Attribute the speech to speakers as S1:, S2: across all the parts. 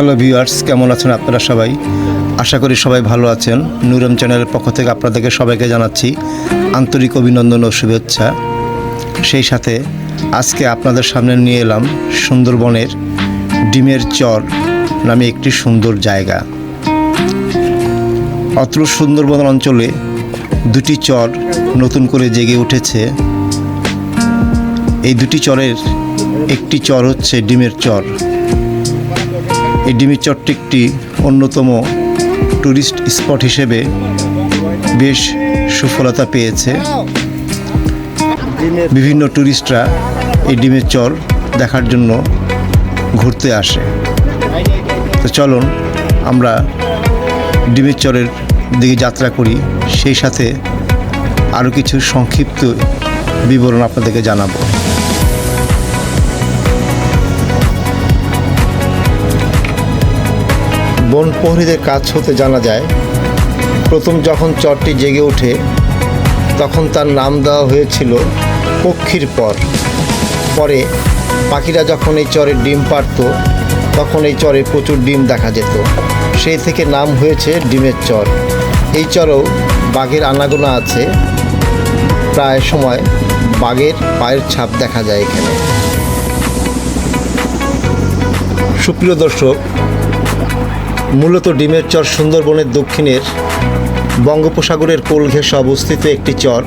S1: Hello viewers কেমন আছেন আপনারা সবাই? আশা করি সবাই ভালো আছেন। নুরম চ্যানেলের পক্ষ থেকে আপনাদেরকে সবাইকে জানাচ্ছি আন্তরিক অভিনন্দন ও শুভেচ্ছা। সেই সাথে আজকে আপনাদের সামনে নিয়ে এলাম সুন্দরবনের ডিমের চর নামে একটি সুন্দর জায়গা। অত্র সুন্দরবন অঞ্চলে দুটি চর নতুন করে জেগে উঠেছে। এই দুটি চরের একটি চর হচ্ছে ডিমের চর। এই একটি অন্যতম ট্যুরিস্ট স্পট হিসেবে বেশ সুফলতা পেয়েছে। বিভিন্ন ট্যুরিস্টরা এই ডিমের চর দেখার জন্য ঘুরতে আসে। তো চলুন, আমরা ডিমের চরের দিকে যাত্রা করি। সেই সাথে আরও কিছু সংক্ষিপ্ত বিবরণ আপনাদেরকে জানাব। বন প্রহরীদের কাজ হতে জানা যায়, প্রথম যখন চরটি জেগে ওঠে, তখন তার নাম দেওয়া হয়েছিল পক্ষীর পর। পরে পাখিরা যখন এই চরে ডিম পারত তখন এই চরে প্রচুর ডিম দেখা যেত। সেই থেকে নাম হয়েছে ডিমের চর। এই চরেও বাঘের আনাগোনা আছে। প্রায় সময় বাঘের পায়ের ছাপ দেখা যায় এখানে। সুপ্রিয় দর্শক মূলত ডিমের চর সুন্দরবনের দক্ষিণের বঙ্গোপসাগরের কোল ঘেঁষে অবস্থিত একটি চর।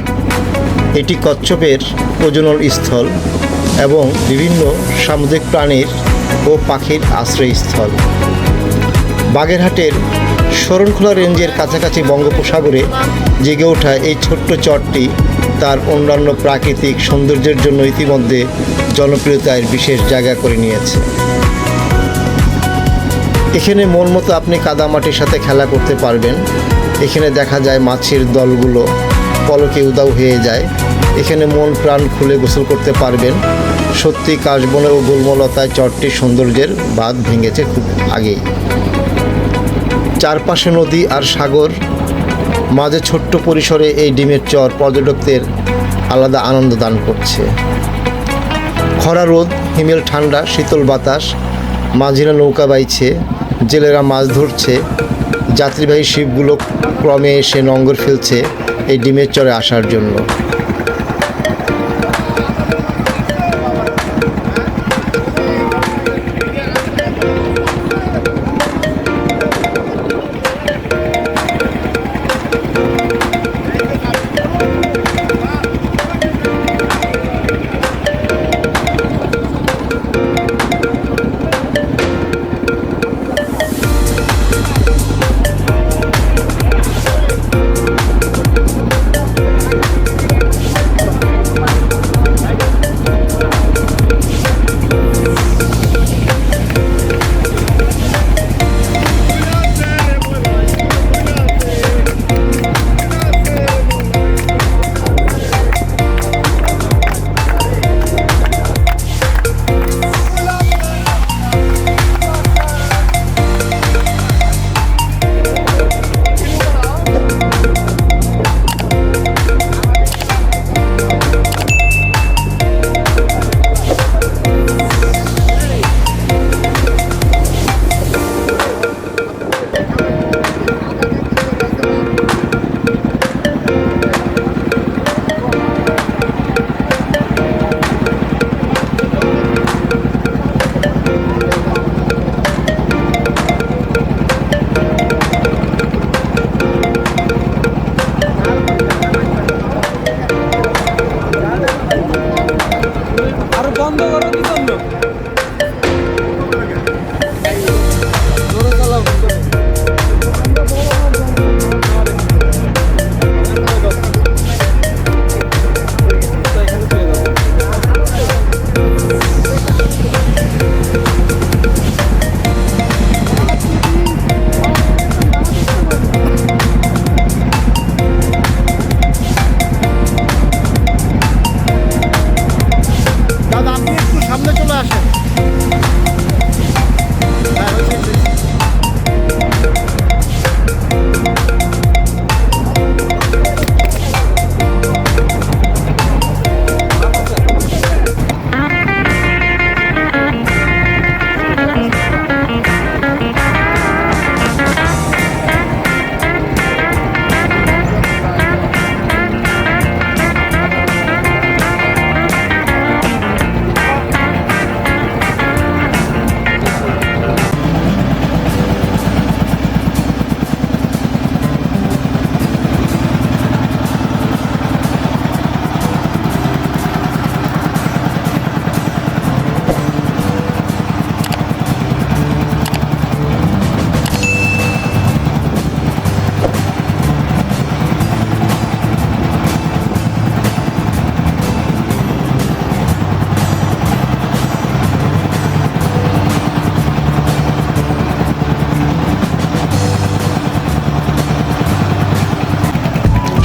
S1: এটি কচ্ছপের প্রজনন স্থল এবং বিভিন্ন সামুদ্রিক প্রাণীর ও পাখির আশ্রয়স্থল। বাগেরহাটের শরণখোলা রেঞ্জের কাছাকাছি বঙ্গোপসাগরে জেগে ওঠা এই ছোট্ট চরটি তার অন্যান্য প্রাকৃতিক সৌন্দর্যের জন্য ইতিমধ্যে জনপ্রিয়তার বিশেষ জায়গা করে নিয়েছে। এখানে মন মতো আপনি কাদামাটির সাথে খেলা করতে পারবেন। এখানে দেখা যায় মাছের দলগুলো পলকে উদাও হয়ে যায়। এখানে মন প্রাণ খুলে গোসল করতে পারবেন। সত্যি কাশবনে ও গুলমলতায় চরটির সৌন্দর্যের বাঁধ ভেঙেছে খুব আগেই। চারপাশে নদী আর সাগর, মাঝে ছোট্ট পরিসরে এই ডিমের চর পর্যটকদের আলাদা আনন্দ দান করছে। খরা রোদ, হিমেল ঠান্ডা, শীতল বাতাস, মাঝিরা নৌকা বাইছে। জেলেরা মাছ ধরছে। যাত্রীবাহী শিপগুলো ক্রমে এসে নঙ্গর ফেলছে এই ডিমের চরে আসার জন্য।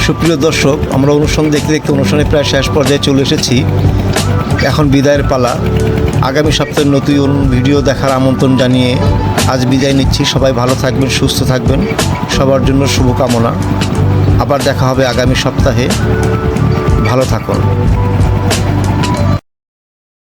S1: সুপ্রিয় দর্শক, আমরা অনুষ্ঠান দেখতে দেখতে অনুষ্ঠানে প্রায় শেষ পর্যায়ে চলে এসেছি। এখন বিদায়ের পালা। আগামী সপ্তাহে নতুন ভিডিও দেখার আমন্ত্রণ জানিয়ে আজ বিদায় নিচ্ছি। সবাই ভালো থাকবেন, সুস্থ থাকবেন। সবার জন্য শুভকামনা। আবার দেখা হবে আগামী সপ্তাহে। ভালো থাকুন।